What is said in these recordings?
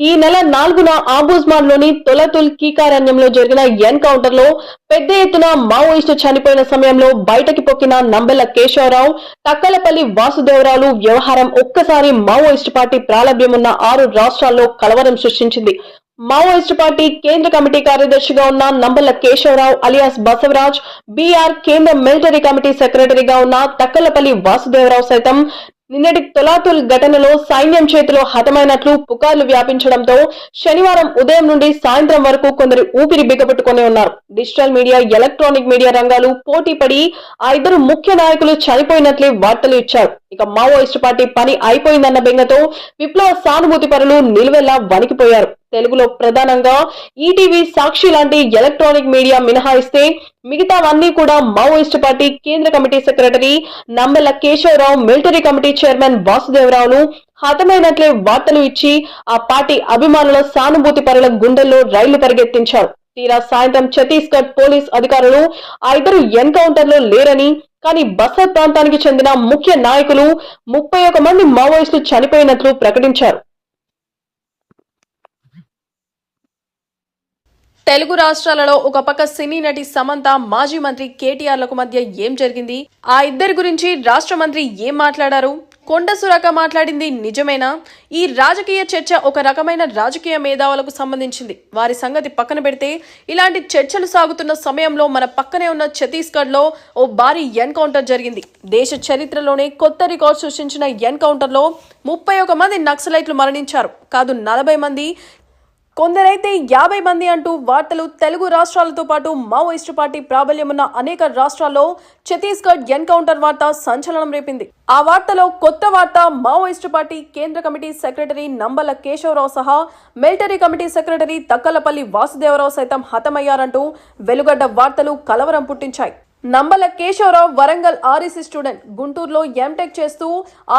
ఈ నెల నాలుగున ఆబూజ్మాన్లోని తొలతుల్ కీకారణ్యంలో జరిగిన ఎన్కౌంటర్లో పెద్ద ఎత్తున మావోయిస్టు చనిపోయిన సమయంలో బయటకి పొక్కిన నంబెల కేశవరావు తక్కలపల్లి వాసుదేవరావులు వ్యవహారం ఒక్కసారి మావోయిస్టు పార్టీ ప్రాలభ్యమున్న ఆరు రాష్ట్రాల్లో కలవరం సృష్టించింది. మావోయిస్టు పార్టీ కేంద్ర కమిటీ కార్యదర్శిగా ఉన్న Nambala Keshavarao alias Basavaraj B R కేంద్ర మిలిటరీ కమిటీ సెక్రటరీగా ఉన్న తక్కలపల్లి వాసుదేవరావు సైతం నిన్నటి తొలాతుల్ ఘటనలో సైన్యం చేతిలో హతమైనట్లు పుకార్లు వ్యాపించడంతో శనివారం ఉదయం నుండి సాయంత్రం వరకు కొందరు ఊపిరి బిగపట్టుకుని ఉన్నారు. డిజిటల్ మీడియా ఎలక్ట్రానిక్ మీడియా రంగాలు పోటీ పడి ఆ ఇద్దరు ముఖ్య నాయకులు చనిపోయినట్లే వార్తలు ఇచ్చారు. ఇక మావోయిస్టు పార్టీ పని అయిపోయిందన్న బెంగతో విప్లవ సానుభూతి పరులు నిలువెల్లా వణికిపోయారు. తెలుగులో ప్రధానంగా ఈటీవీ సాక్షి లాంటి ఎలక్ట్రానిక్ మీడియా మినహాయిస్తే మిగతావన్నీ కూడా మావోయిస్టు పార్టీ కేంద్ర committee secretary Nammela Keshavarao military committee chairman వాసుదేవరావును హతమైనట్లే వార్తలు ఇచ్చి ఆ పార్టీ అభిమానుల సానుభూతి పరుల గుండెల్లో రైళ్ళు పరిగెత్తించారు. తీరా సాయంత్రం ఛత్తీస్గఢ్ పోలీస్ అధికారులు ఆ ఇద్దరు ఎన్కౌంటర్లో లేరని కానీ బస్తర్ ప్రాంతానికి చెందిన ముఖ్య నాయకులు ముప్పై ఒక మంది మావోయిస్టులు చనిపోయినట్లు ప్రకటించారు. తెలుగు రాష్ట్రాలలో ఒక పక్క సినీ నటి సమంత మాజీ మంత్రి కేటీఆర్లకు మధ్య ఏం జరిగింది? ఆ ఇద్దరి గురించి రాష్ట్ర మంత్రి ఏం మాట్లాడారు? కొండ సురక మాట్లాడింది నిజమేనా? ఈ రాజకీయ చర్చ ఒక రకమైన రాజకీయ మేధావులకు సంబంధించింది. వారి సంగతి పక్కన పెడితే ఇలాంటి చర్చలు సాగుతున్న సమయంలో మన పక్కనే ఉన్న ఛత్తీస్గఢ్లో ఓ భారీ ఎన్కౌంటర్ జరిగింది. దేశ చరిత్రలోనే కొత్త రికార్డు సృష్టించిన ఎన్కౌంటర్లో ముప్పై ఒక మంది నక్సలైట్లు మరణించారు. కాదు నలభై మంది కొందరైతే యాభై మంది అంటూ వార్తలు తెలుగు రాష్ట్రాలతో పాటు మావోయిస్టు పార్టీ ప్రాబల్యమున్న అనేక రాష్ట్రాల్లో ఛత్తీస్గఢ్ ఎన్కౌంటర్ వార్త సంచలనం రేపింది. ఆ వార్తలో కొత్త వార్త మావోయిస్టు పార్టీ కేంద్ర కమిటీ సెక్రటరీ నంబల కేశవరావు సహా military committee secretary Takkalapalli Vasudevarao సైతం హతమయ్యారంటూ వెలుగడ్డ వార్తలు కలవరం పుట్టించాయి. Nambala Keshavarao Warangal R S C student గుంటూరులో ఎంటెక్ చేస్తూ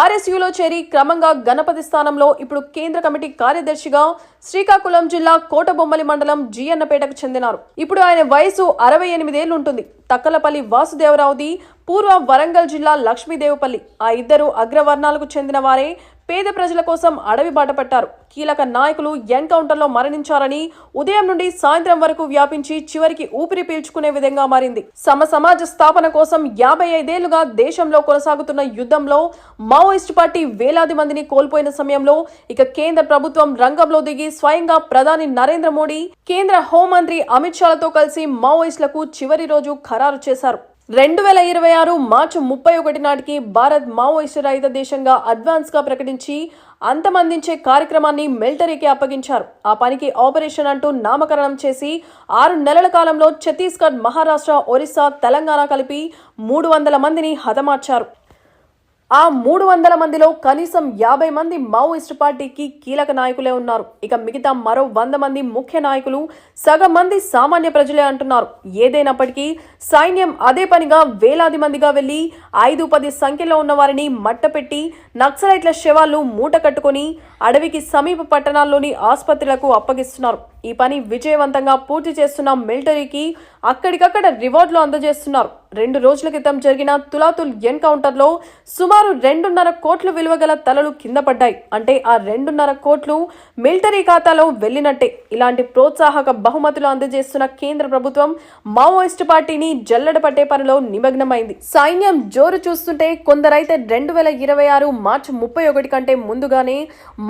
ఆర్ఎస్యూలో చేరి క్రమంగా గణపతి స్థానంలో ఇప్పుడు కేంద్ర కమిటీ కార్యదర్శిగా శ్రీకాకుళం జిల్లా కోటబొమ్మలి మండలం జియన్నపేటకు చెందినారు. ఇప్పుడు ఆయన వయసు అరవై ఎనిమిదేళ్ళు ఉంటుంది. తక్కలపల్లి వాసుదేవరావుది పూర్వ వరంగల్ జిల్లా లక్ష్మీదేవపల్లి. ఆ ఇద్దరు అగ్రవర్ణాలకు చెందిన వారే పేద ప్రజల కోసం అడవి బాట పట్టారు. కీలక నాయకులు ఎన్కౌంటర్లో మరణించారని ఉదయం నుండి సాయంత్రం వరకు వ్యాపించి చివరికి ఊపిరి పీల్చుకునే విధంగా మారింది. సమ సమాజ స్థాపన కోసం యాభై ఐదేళ్ళుగా దేశంలో కొనసాగుతున్న యుద్ధంలో మావోయిస్టు పార్టీ వేలాది మందిని కోల్పోయిన సమయంలో ఇక కేంద్ర ప్రభుత్వం రంగంలో దిగి స్వయంగా ప్రధాని నరేంద్ర మోడీ కేంద్ర హోంమంత్రి అమిత్ షాలతో కలిసి మావోయిస్టులకు చివరి రోజు ఖరారు చేశారు. రెండు వేల ఇరవై ఆరు మార్చి ముప్పై ఒకటి నాటికి భారత్ మావోయిస్టు రహిత దేశంగా అడ్వాన్స్గా ప్రకటించి అంతమందించే కార్యక్రమాన్ని మిలిటరీకి అప్పగించారు. ఆ పనికి ఆపరేషన్ అంటూ నామకరణం చేసి ఆరు నెలల కాలంలో ఛత్తీస్గఢ్ మహారాష్ట్ర ఒరిస్సా తెలంగాణ కలిపి మూడు వందల మందిని హతమార్చారు. ఆ మూడు వందల మందిలో కనీసం యాభై మంది మావోయిస్టు పార్టీకి కీలక నాయకులే ఉన్నారు. ఇక మిగతా మరో వంద మంది ముఖ్య నాయకులు సగం మంది సామాన్య ప్రజలే అంటున్నారు. ఏదైనప్పటికీ సైన్యం అదే పనిగా వేలాది మందిగా వెళ్ళి ఐదు పది సంఖ్యలో ఉన్న వారిని మట్టపెట్టి నక్సలైట్ల శవాలు మూట కట్టుకొని అడవికి సమీప పట్టణాల్లోని ఆసుపత్రులకు అప్పగిస్తున్నారు. ఈ పని విజయవంతంగా పూర్తి చేస్తున్న మిలిటరీకి అక్కడికక్కడ రివార్డులు అందజేస్తున్నారు. రెండు రోజుల క్రితం జరిగిన తులాతుల్ ఎన్కౌంటర్లో సుమారు రెండున్నర కోట్లు విలువ గల తలలు కింద పడ్డాయి. అంటే ఆ రెండున్నర కోట్లు మిలిటరీ ఖాతాలో వెళ్ళినట్టే. ఇలాంటి ప్రోత్సాహక బహుమతులు అందజేస్తున్న కేంద్ర ప్రభుత్వం మావోయిస్టు పార్టీని జల్లెడ పట్టే పనిలో నిమగ్నమైంది. సైన్యం జోరు చూస్తుంటే కొందరైతే రెండు వేల ఇరవై ఆరు మార్చి ముప్పై ఒకటి కంటే ముందుగానే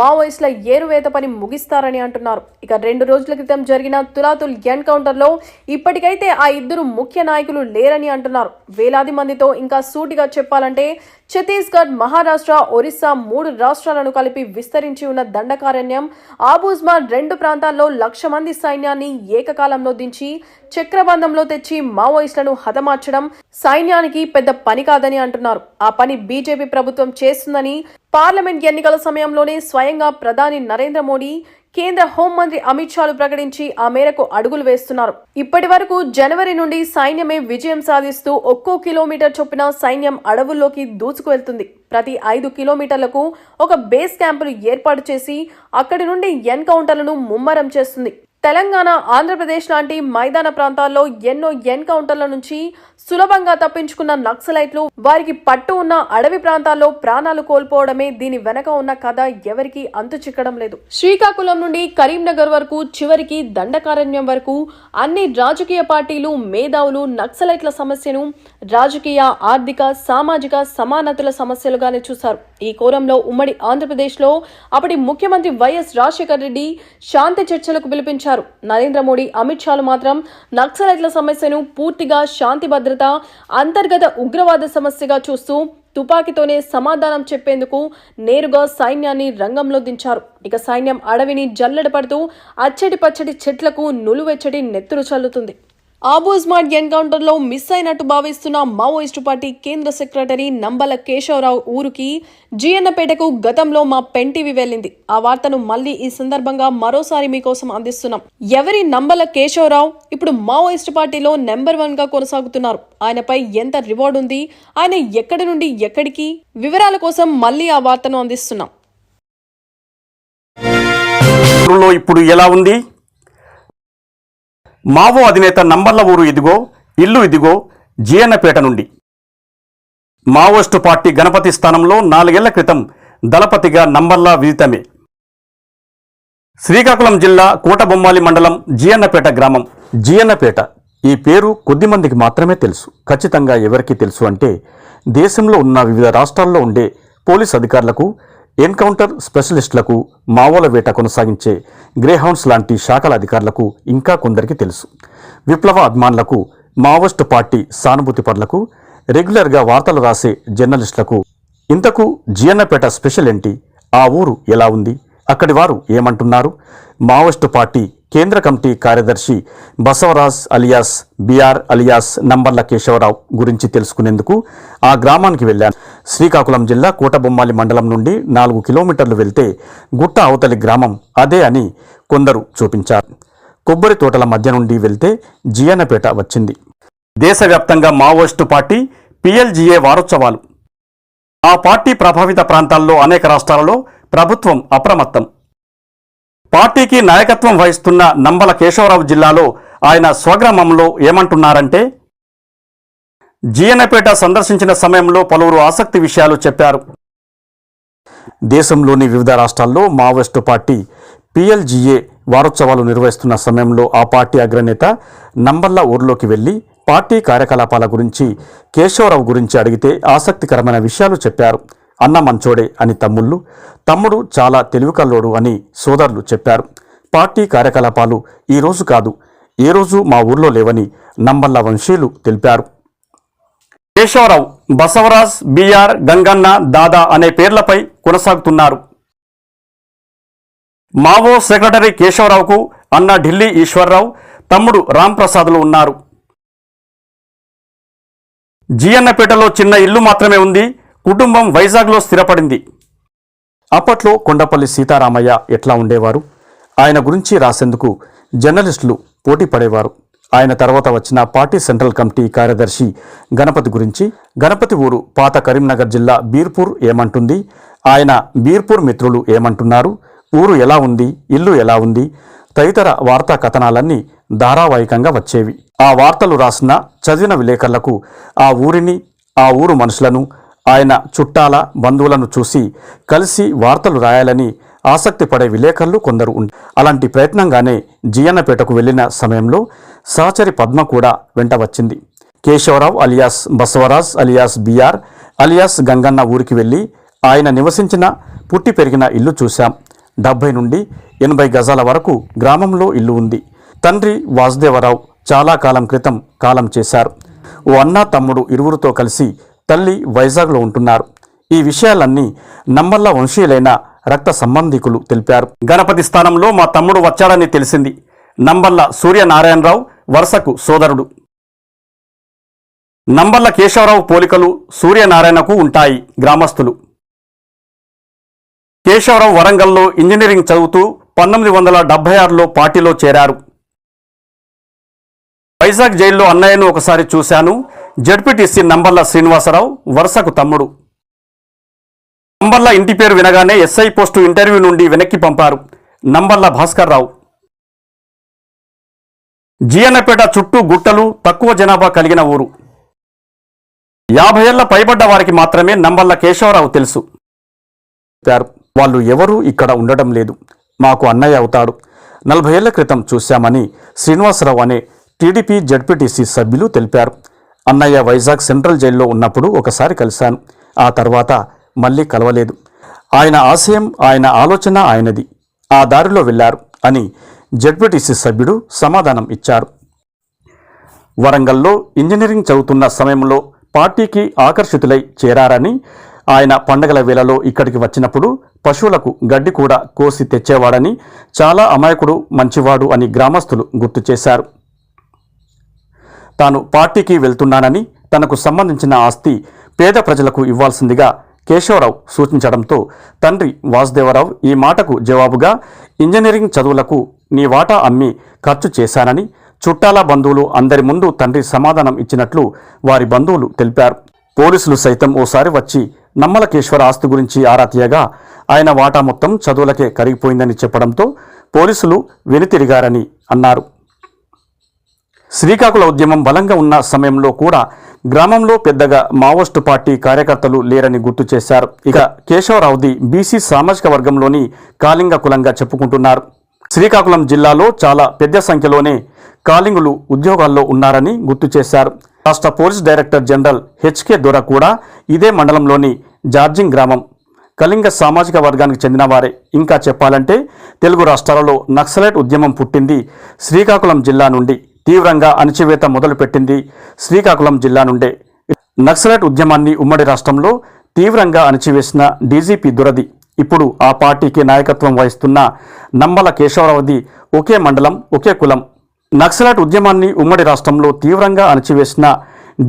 మావోయిస్టుల ఏరువేత పని ముగిస్తారని అంటున్నారు. ఇక రెండు రోజులు క్రితం జరిగిన తులాతుల్ ఎన్కౌంటర్లో ఇప్పటికైతే ఆ ఇద్దరు ముఖ్య నాయకులు లేరని అంటున్నారు. వేలాది మందితో ఇంకా సూటిగా చెప్పాలంటే ఛత్తీస్గఢ్ మహారాష్ట్ర ఒరిస్సా మూడు రాష్ట్రాలను కలిపి విస్తరించి ఉన్న దండకారణ్యం ఆబూజ్మాన్ రెండు ప్రాంతాల్లో లక్ష మంది సైన్యాన్ని ఏకకాలంలో దించి చక్రబంధంలో తెచ్చి మావోయిస్టులను హతమార్చడం సైన్యానికి పెద్ద పని కాదని అంటున్నారు. ఆ పని బీజేపీ ప్రభుత్వం చేస్తుందని పార్లమెంట్ ఎన్నికల సమయంలోనే స్వయంగా ప్రధాని నరేంద్ర మోడీ కేంద్ర హోంమంత్రి అమిత్ షాలు ప్రకటించి ఆ మేరకు అడుగులు వేస్తున్నారు. ఇప్పటి వరకు జనవరి నుండి సైన్యమే విజయం సాధిస్తూ ఒక్కో కిలోమీటర్ చొప్పున సైన్యం అడవుల్లోకి దూసుకువెళ్తుంది ప్రతి ఐదు కిలోమీటర్లకు ఒక బేస్ క్యాంపును ఏర్పాటు చేసి అక్కడి నుండి ఎన్కౌంటర్లను ముమ్మరం చేస్తుంది. తెలంగాణ ఆంధ్రప్రదేశ్ లాంటి మైదాన ప్రాంతాల్లో ఎన్నో ఎన్కౌంటర్ల నుంచి సులభంగా తప్పించుకున్న నక్సలైట్లు వారికి పట్టు ఉన్న అడవి ప్రాంతాల్లో ప్రాణాలు కోల్పోవడమే దీని వెనక ఉన్న కథ. ఎవరికీ అంతు చిక్కడం లేదు. శ్రీకాకుళం నుండి కరీంనగర్ వరకు చివరికి దండకారణ్యం వరకు అన్ని రాజకీయ పార్టీలు మేధావులు నక్సలైట్ల సమస్యను రాజకీయ ఆర్థిక సామాజిక సమానతల సమస్యలుగానే చూశారు. ఈ కోరంలో ఉమ్మడి ఆంధ్రప్రదేశ్లో అప్పటి ముఖ్యమంత్రి వైఎస్ రాజశేఖర్ రెడ్డి శాంతి చర్చలకు పిలిపించారు. నరేంద్ర మోడీ అమిత్ షాలు మాత్రం నక్సలైట్ల సమస్యను పూర్తిగా శాంతి భద్రత అంతర్గత ఉగ్రవాద సమస్యగా చూస్తూ తుపాకీతోనే సమాధానం చెప్పేందుకు నేరుగా సైన్యాన్ని రంగంలో దించారు. ఇక సైన్యం అడవిని జల్లెడ పడుతూ అచ్చటి పచ్చటి చెట్లకు నులువెచ్చటి నెత్తురు చల్లుతుంది. ఆబోజ్మాడ్ ఎన్కౌంటర్లో మిస్ అయినట్టు భావిస్తున్న మావోయిస్టు పార్టీ కేంద్ర సెక్రటరీ నంబల కేశవరావు ఊరికి జీఎన్నపేటకు గతంలో మా పెంటివి వెళ్ళింది. ఆ వార్తను మళ్ళీ ఈ సందర్భంగా మరోసారి మీకోసం అందిస్తున్నాం. ఎవరి నంబల కేశవరావు? ఇప్పుడు మావోయిస్టు పార్టీలో నెంబర్ వన్గా కొనసాగుతున్నారు. ఆయనపై ఎంత రివార్డు ఉంది? ఆయన ఎక్కడి నుండి ఎక్కడికి? వివరాల కోసం మళ్ళీ ఆ వార్తను అందిస్తున్నాం. ఇప్పుడు ఎలా ఉంది? మావో అధినేత నంబర్ల ఊరు ఇదిగో ఇల్లు ఇదిగో జీఎన్నపేట నుండి. మావోయిస్టు పార్టీ గణపతి స్థానంలో నాలుగేళ్ళ క్రితం దళపతిగా నంబర్ల విదితమే. శ్రీకాకుళం జిల్లా కోటబొమ్మాలి మండలం జీఎన్నపేట గ్రామం. జీఎన్నపేట ఈ పేరు కొద్దిమందికి మాత్రమే తెలుసు. ఖచ్చితంగా ఎవరికి తెలుసు అంటే దేశంలో ఉన్న వివిధ రాష్ట్రాల్లో ఉండే పోలీస్ అధికారులకు ఎన్కౌంటర్ స్పెషలిస్టులకు మావోల వేట కొనసాగించే గ్రేహౌండ్స్ లాంటి శాఖల అధికారులకు ఇంకా కొందరికి తెలుసు. విప్లవ అభిమానులకు మావోయిస్టు పార్టీ సానుభూతి పరులకు రెగ్యులర్గా వార్తలు రాసే జర్నలిస్టులకు ఇంతకు జియన్నపేట స్పెషల్ ఏంటి? ఆ ఊరు ఎలా ఉంది? అక్కడి వారు ఏమంటున్నారు? మావోయిస్టు పార్టీ కేంద్ర కమిటీ కార్యదర్శి బసవరాజ్ అలియాస్ బిఆర్ అలియాస్ నంబర్ల కేశవరావు గురించి తెలుసుకునేందుకు ఆ గ్రామానికి వెళ్ళాను శ్రీకాకుళం జిల్లా కోటబొమ్మాలి మండలం నుండి నాలుగు కిలోమీటర్లు వెళ్తే గుట్ట అవతలి గ్రామం అదే అని కొందరు చూపించారు. కొబ్బరి తోటల మధ్య నుండి వెళ్తే జియన్నపేట వచ్చింది. దేశవ్యాప్తంగా మావోయిస్టు పార్టీ పిఎల్జిఏ వారోత్సవాలు. ఆ పార్టీ ప్రభావిత ప్రాంతాల్లో అనేక రాష్ట్రాలలో ప్రభుత్వం అప్రమత్తం. పార్టీకి నాయకత్వం వహిస్తున్న నంబల కేశవరావు జిల్లాలో ఆయన స్వగ్రామంలో ఏమంటున్నారంటే జీఎనపేట సందర్శించిన సమయంలో పలువురు ఆసక్తి విషయాలు చెప్పారు. దేశంలోని వివిధ రాష్ట్రాల్లో మావోయిస్టు పార్టీ పిఎల్జీఏ వారోత్సవాలు నిర్వహిస్తున్న సమయంలో ఆ పార్టీ అగ్రనేత నంబర్ల ఊర్లోకి వెళ్ళి పార్టీ కార్యకలాపాల గురించి కేశవరావు గురించి అడిగితే ఆసక్తికరమైన విషయాలు చెప్పారు. అన్న మంచోడే అని తమ్ముళ్ళు. తమ్ముడు చాలా తెలివికల్లోడు అని సోదరులు చెప్పారు. పార్టీ కార్యకలాపాలు ఈ రోజు కాదు. ఏ రోజు మా ఊర్లో లేవని నంబల్ల వంశీయులు తెలిపారు. కేశవరావు బసవరాజ్ బిఆర్ గంగన్న దాదా అనే పేర్లపై కొనసాగుతున్నారు. మావో సెక్రటరీ కేశవరావుకు అన్న ఢిల్లీ ఈశ్వరరావు తమ్ముడు రాంప్రసాద్లు ఉన్నారు. జీఎన్నపేటలో చిన్న ఇల్లు మాత్రమే ఉంది. కుటుంబం వైజాగ్లో స్థిరపడింది. అప్పట్లో కొండపల్లి సీతారామయ్య ఎట్లా ఉండేవారు? ఆయన గురించి రాసేందుకు జర్నలిస్టులు పోటీ పడేవారు. ఆయన తర్వాత వచ్చిన పార్టీ సెంట్రల్ కమిటీ కార్యదర్శి గణపతి గురించి గణపతి ఊరు పాత కరీంనగర్ జిల్లా బీర్పూర్ ఏమంటుంది? ఆయన బీర్పూర్ మిత్రులు ఏమంటున్నారు? ఊరు ఎలా ఉంది? ఇల్లు ఎలా ఉంది? తదితర వార్తా కథనాలన్నీ ధారావాహికంగా వచ్చేవి. ఆ వార్తలు రాసిన చదివిన విలేకరులకు ఆ ఊరిని ఆ ఊరు మనుషులను ఆయన చుట్టాల బంధువులను చూసి కలిసి వార్తలు రాయాలని ఆసక్తి పడే విలేకరులు కొందరు అలాంటి ప్రయత్నంగానే జియన్నపేటకు వెళ్ళిన సమయంలో సహచరి పద్మ కూడా వెంట వచ్చింది. Keshavarao alias Basavaraj alias B R alias Ganganna ఊరికి వెళ్ళి ఆయన నివసించిన పుట్టి పెరిగిన ఇల్లు చూశాం. డెబ్బై నుండి ఎనభై గజాల వరకు గ్రామంలో ఇల్లు ఉంది. తండ్రి వాసుదేవరావు చాలా కాలం క్రితం కాలం చేశారు. ఓ అన్న తమ్ముడు ఇరువురితో కలిసి తల్లి వైజాగ్లో ఉంటున్నారు. ఈ విషయాలన్నీ నమ్మల్ల వంశీయులైన రక్త సంబంధికులు తెలిపారు. గణపతి స్థానంలో మా తమ్ముడు వచ్చాడని తెలిసింది. నంబర్ల సూర్యనారాయణరావు వరుసకు సోదరుడు. నంబర్ల కేశవరావు పోలికలు సూర్యనారాయణకు ఉంటాయి గ్రామస్తులు కేశవరావు వరంగల్లో ఇంజనీరింగ్ చదువుతూ పంతొమ్మిది వందల డెబ్బై ఆరులో పార్టీలో చేరారు. వైజాగ్ జైల్లో అన్నయ్యను ఒకసారి చూశాను. జడ్పీటీసీ నంబర్ల శ్రీనివాసరావు వరుసకు తమ్ముడు. నంబర్ల ఇంటి పేరు వినగానే ఎస్ఐ పోస్టు ఇంటర్వ్యూ నుండి వెనక్కి పంపారు. నంబర్ల భాస్కర్ రావు. జీఎన్నపేట చుట్టూ గుట్టలు తక్కువ జనాభా కలిగిన ఊరు. యాభై ఏళ్ళ పైబడ్డ వారికి మాత్రమే నంబర్ల కేశవరావు తెలుసు. వాళ్ళు ఎవరూ ఇక్కడ ఉండడం లేదు. మాకు అన్నయ్య అవుతాడు. నలభై ఏళ్ళ క్రితం చూశామని శ్రీనివాసరావు అనే టీడీపీ జడ్పీటీసీ సభ్యులు తెలిపారు. అన్నయ్య వైజాగ్ సెంట్రల్ జైల్లో ఉన్నప్పుడు ఒకసారి కలిశాను. ఆ తర్వాత మళ్ళీ కలవలేదు. ఆయన ఆశయం ఆయన ఆలోచన ఆయనది. ఆ దారిలో వెళ్ళారు అని జడ్పీటీసీ సభ్యుడు సమాధానం ఇచ్చారు. వరంగల్లో ఇంజనీరింగ్ చదువుతున్న సమయంలో పార్టీకి ఆకర్షితులై చేరారని ఆయన పండగల వేళలో ఇక్కడికి వచ్చినప్పుడు పశువులకు గడ్డి కూడా కోసి తెచ్చేవాడని చాలా అమాయకుడు మంచివాడు అని గ్రామస్తులు గుర్తు చేశారు. తాను పార్టీకి వెళ్తున్నానని తనకు సంబంధించిన ఆస్తి పేద ప్రజలకు ఇవ్వాల్సిందిగా కేశవరావు సూచించడంతో తండ్రి వాసుదేవరావు ఈ మాటకు జవాబుగా ఇంజనీరింగ్ చదువులకు నీ వాటా అమ్మి ఖర్చు చేశానని చుట్టాల బంధువులు అందరి ముందు తండ్రి సమాధానం ఇచ్చినట్లు వారి బంధువులు తెలిపారు. పోలీసులు సైతం ఓసారి వచ్చి నమ్మలకేశ్వర ఆస్తి గురించి ఆరా తీయగా ఆయన వాటా మొత్తం చదువులకే కరిగిపోయిందని చెప్పడంతో పోలీసులు వెనుతిరిగారని అన్నారు. శ్రీకాకుళ ఉద్యమం బలంగా ఉన్న సమయంలో కూడా గ్రామంలో పెద్దగా మావోస్టు పార్టీ కార్యకర్తలు లేరని గుర్తు చేశారు. ఇక కేశవరావుది బీసీ సామాజిక వర్గంలోని కాళింగ కులంగా చెప్పుకుంటున్నారు. శ్రీకాకుళం జిల్లాలో చాలా పెద్ద సంఖ్యలోనే కాలింగులు ఉద్యోగాల్లో ఉన్నారని గుర్తు చేశారు. రాష్ట్ర పోలీస్ డైరెక్టర్ జనరల్ హెచ్కే దొర కూడా ఇదే మండలంలోని జార్జింగ్ గ్రామం కళింగ సామాజిక వర్గానికి చెందినవారే. ఇంకా చెప్పాలంటే తెలుగు రాష్ట్రాలలో నక్సలైట్ ఉద్యమం పుట్టింది శ్రీకాకుళం జిల్లా నుండి. తీవ్రంగా అణచివేత మొదలుపెట్టింది శ్రీకాకుళం జిల్లా నుండే. నక్సలైట్ ఉద్యమాన్ని ఉమ్మడి రాష్ట్రంలో తీవ్రంగా అణచివేసిన డీజీపీ దురది. ఇప్పుడు ఆ పార్టీకి నాయకత్వం వహిస్తున్న నంబల కేశవరావుది ఒకే మండలం ఒకే కులం. నక్సలైట్ ఉద్యమాన్ని ఉమ్మడి రాష్ట్రంలో తీవ్రంగా అణచివేసిన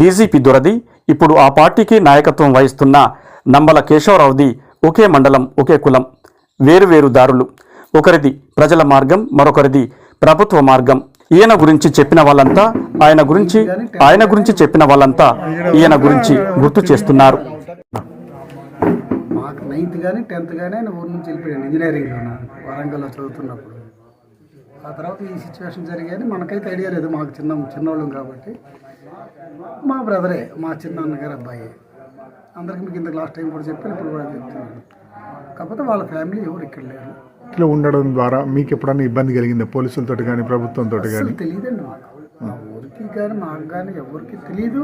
డీజీపీ దురది ఇప్పుడు ఆ పార్టీకి నాయకత్వం వహిస్తున్న నంబల కేశవరావుది ఒకే మండలం ఒకే కులం. వేరువేరు దారులు. ఒకరిది ప్రజల మార్గం మరొకరిది ప్రభుత్వ మార్గం. ఈయన గురించి చెప్పిన వాళ్ళంతా ఆయన గురించి ఆయన గురించి చెప్పిన వాళ్ళంతా ఈయన గురించి గుర్తు చేస్తున్నారు. మాకు నైన్త్ కానీ టెన్త్ కానీ ఆయన ఊరు నుంచి వెళ్ళిపోయాను ఇంజనీరింగ్లో వరంగల్లో చదువుతున్నప్పుడు. ఆ తర్వాత ఈ సిచ్యువేషన్ జరిగాయని మనకైతే ఐడియా లేదు మాకు చిన్న చిన్నోళ్ళం కాబట్టి. మా బ్రదరే మా చిన్న అన్నగారు అబ్బాయి. అందరికీ మీకు ఇంత లాస్ట్ టైం కూడా చెప్పాను ఇప్పుడు కూడా చెప్తున్నాను. కాకపోతే వాళ్ళ ఫ్యామిలీ ఎవరు ఇక్కడ లేరు. ఇట్లా ఉండడం ద్వారా మీకు ఎప్పుడైనా ఇబ్బంది కలిగిందా? పోలీసులతో కానీ ప్రభుత్వంతో కానీ తెలియదండి మాకు. మా ఊరికి కానీ మాకు కానీ ఎవరికి తెలియదు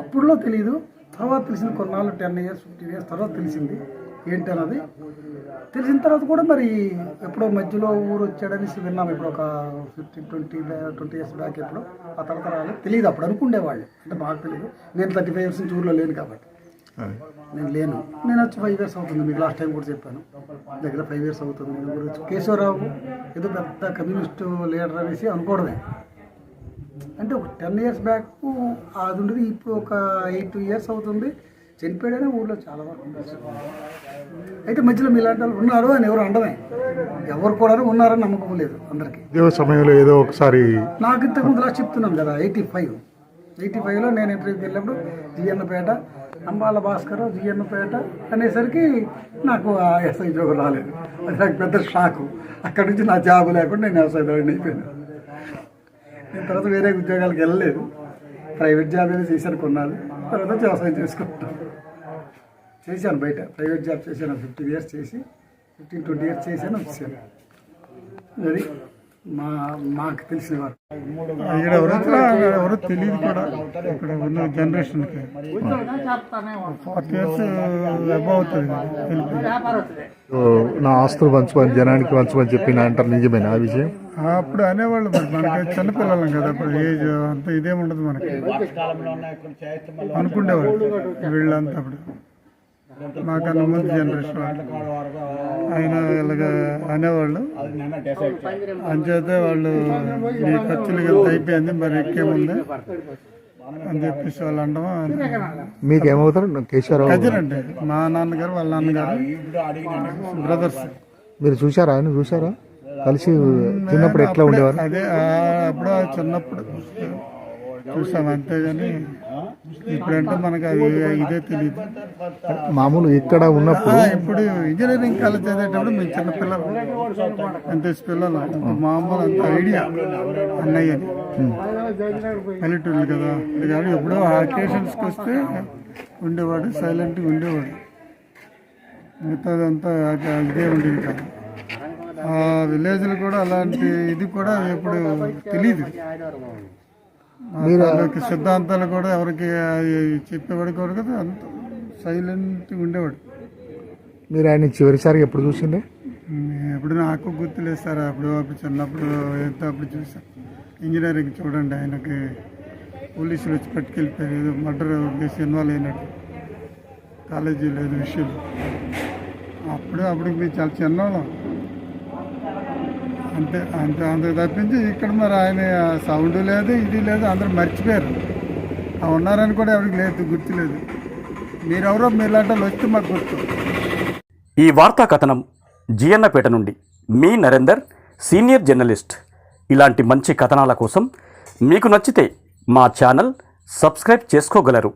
అప్పుడులో తెలియదు తర్వాత తెలిసింది కొన్నాళ్ళు టెన్ ఇయర్స్ ఫిఫ్టీన్ ఇయర్స్ తర్వాత తెలిసింది. ఏంటన్నది తెలిసిన తర్వాత కూడా మరి ఎప్పుడో మధ్యలో ఊరు వచ్చాడనేసి విన్నాం. ఇప్పుడు ఒక fifteen twenty twenty years back ఎప్పుడో. ఆ తర్వాత రాలేదు. తెలియదు అప్పుడు అనుకుండేవాళ్ళు. అంటే మాకు తెలియదు నేను థర్టీ ఫైవ్ ఇయర్స్ నుంచి ఊర్లో లేను కాబట్టి. నేను లేను. నేను వచ్చి ఫైవ్ ఇయర్స్ అవుతుంది. మీకు లాస్ట్ టైం కూడా చెప్పాను. దగ్గర ఫైవ్ ఇయర్స్ అవుతుంది. నేను వచ్చి కేశవరావు ఏదో పెద్ద కమ్యూనిస్ట్ లీడర్ అనేసి అనుకోవడమే అంటే ఒక టెన్ ఇయర్స్ బ్యాక్ అది ఉండేది. ఇప్పుడు ఒక ఎయిట్ ఇయర్స్ అవుతుంది. చనిపోయాడనే ఊళ్ళో చాలా వరకు అయితే మధ్యలో మీలాంటి వాళ్ళు ఉన్నారు అని ఎవరు అనడమే. ఎవరు కూడా ఉన్నారని నమ్మకం లేదు అందరికీ. ఇదే సమయంలో ఏదో ఒకసారి నాకు ఇంతకు ముందు లాస్ట్ చెప్తున్నాను కదా ఎయిటీ ఫైవ్ ఎయిటీ ఫైవ్లో నేను ఇంటర్వ్యూకి వెళ్ళినప్పుడు జిఎన్నపేట అంబాల భాస్కర్ జిఎన్పేట అనేసరికి నాకు ఆ ఎస్ఐ జోగు రాలేదు. అది నాకు పెద్ద షాకు. అక్కడి నుంచి నా జాబ్ లేకుండా నేను వ్యవసాయ దాడిని అయిపోయాను నేను తర్వాత వేరే ఉద్యోగాలకు వెళ్ళలేదు. ప్రైవేట్ జాబ్ ఏదో చేశాను కొన్నాళ్ళు. తర్వాత వచ్చి వ్యవసాయం చేసుకుంటాను చేశాను బయట. ప్రైవేట్ జాబ్ చేశాను. ఫిఫ్టీన్ ఇయర్స్ చేసి ఫిఫ్టీన్ ట్వంటీ ఇయర్స్ చేశాను. వచ్చాను అది మా మాకు తెలిసిన వారు. ఇక్కడ ఎవరు తెలియదు కూడా. ఇక్కడ ఉన్న జనరేషన్కి ఫార్టీ ఇయర్స్ అబౌవ్ అవుతుంది. నా ఆస్తులు పంచమని జనానికి పంచమని చెప్పిన అంటారు నిజమేనా ఆ విషయం? అప్పుడు అనేవాళ్ళు మరి. మనకి చిన్నపిల్లలం కదా అప్పుడు ఏజ్ అంత ఇదేం ఉండదు మనకి. అనుకునేవాళ్ళు వీళ్ళంతా అప్పుడు. మాకన్నా ముందు జనరేషన్ వాళ్ళు ఆయన ఇలాగ అనేవాళ్ళు. అంచేత వాళ్ళు నీ ఖర్చులు ఎంత అయిపోయింది మరి ఎక్కేముంది అని చెప్పేసి వాళ్ళు అంటామా? మీకు ఏమవుతారు కేశవరావు కజిన్ అండి. మా నాన్నగారు వాళ్ళ నాన్నగారు. బ్రదర్స్ మీరు చూసారా ఆయన చూసారా కలిసి చిన్నప్పుడు ఎట్లా ఉండేవారు? అదే అప్పుడు చిన్నప్పుడు చూసాం. అంతేగాని ఇప్పుడంటే మనకు అది ఇదే తెలియదు మామూలు ఇక్కడ ఉన్నప్పుడు ఇప్పుడు ఇంజనీరింగ్ కాలేజ్ చదివేటప్పుడు మేము చిన్న పిల్లలు. అంతే పిల్లలు? మామూలు అంత ఐడియా. అన్నయ్య అని పల్లెటూరు కదా. కాబట్టి ఎప్పుడో అకేషన్స్కి వస్తే ఉండేవాడు సైలెంట్గా ఉండేవాడు. మిగతాదంతా ఇదే ఉండేది కాదు. ఆ విలేజ్లో కూడా అలాంటి ఇది కూడా ఎప్పుడు తెలియదు సిద్ధాంతాలు కూడా ఎవరికి చెప్పేవాడు కూడా కదా అంత సైలెంట్గా ఉండేవాడు. మీరు ఆయన చివరిసారి ఎప్పుడు చూసిండే ఎప్పుడు నాకు గుర్తులేదు సార్ అప్పుడు అప్పుడు చిన్నప్పుడు ఎంత అప్పుడు చూసాను ఇంజనీరింగ్ చూడండి ఆయనకి. పోలీసులు వచ్చి పట్టుకెళ్ళిపోయారు ఏదో మర్డర్ కేసు ఇన్వాల్వ్ అయినట్టు. కాలేజీ లేదు విషయం. అప్పుడు అప్పటికి మేము చాలా చిన్నవాళ్ళం. అంతే అంతే అందుకు తప్పించి ఇక్కడ మరి ఆయన సౌండ్ లేదు ఇది లేదు అందరూ మర్చిపోయారు. ఉన్నారని కూడా ఎవరికి లేదు గుర్తులేదు. మీరెవరో మీలాంటి వాళ్ళు వస్తే మాకు గుర్తు. ఈ వార్తా కథనం జియన్నపేట నుండి మీ నరేందర్ సీనియర్ జర్నలిస్ట్. ఇలాంటి మంచి కథనాల కోసం మీకు నచ్చితే మా ఛానల్ సబ్స్క్రైబ్ చేసుకోగలరు.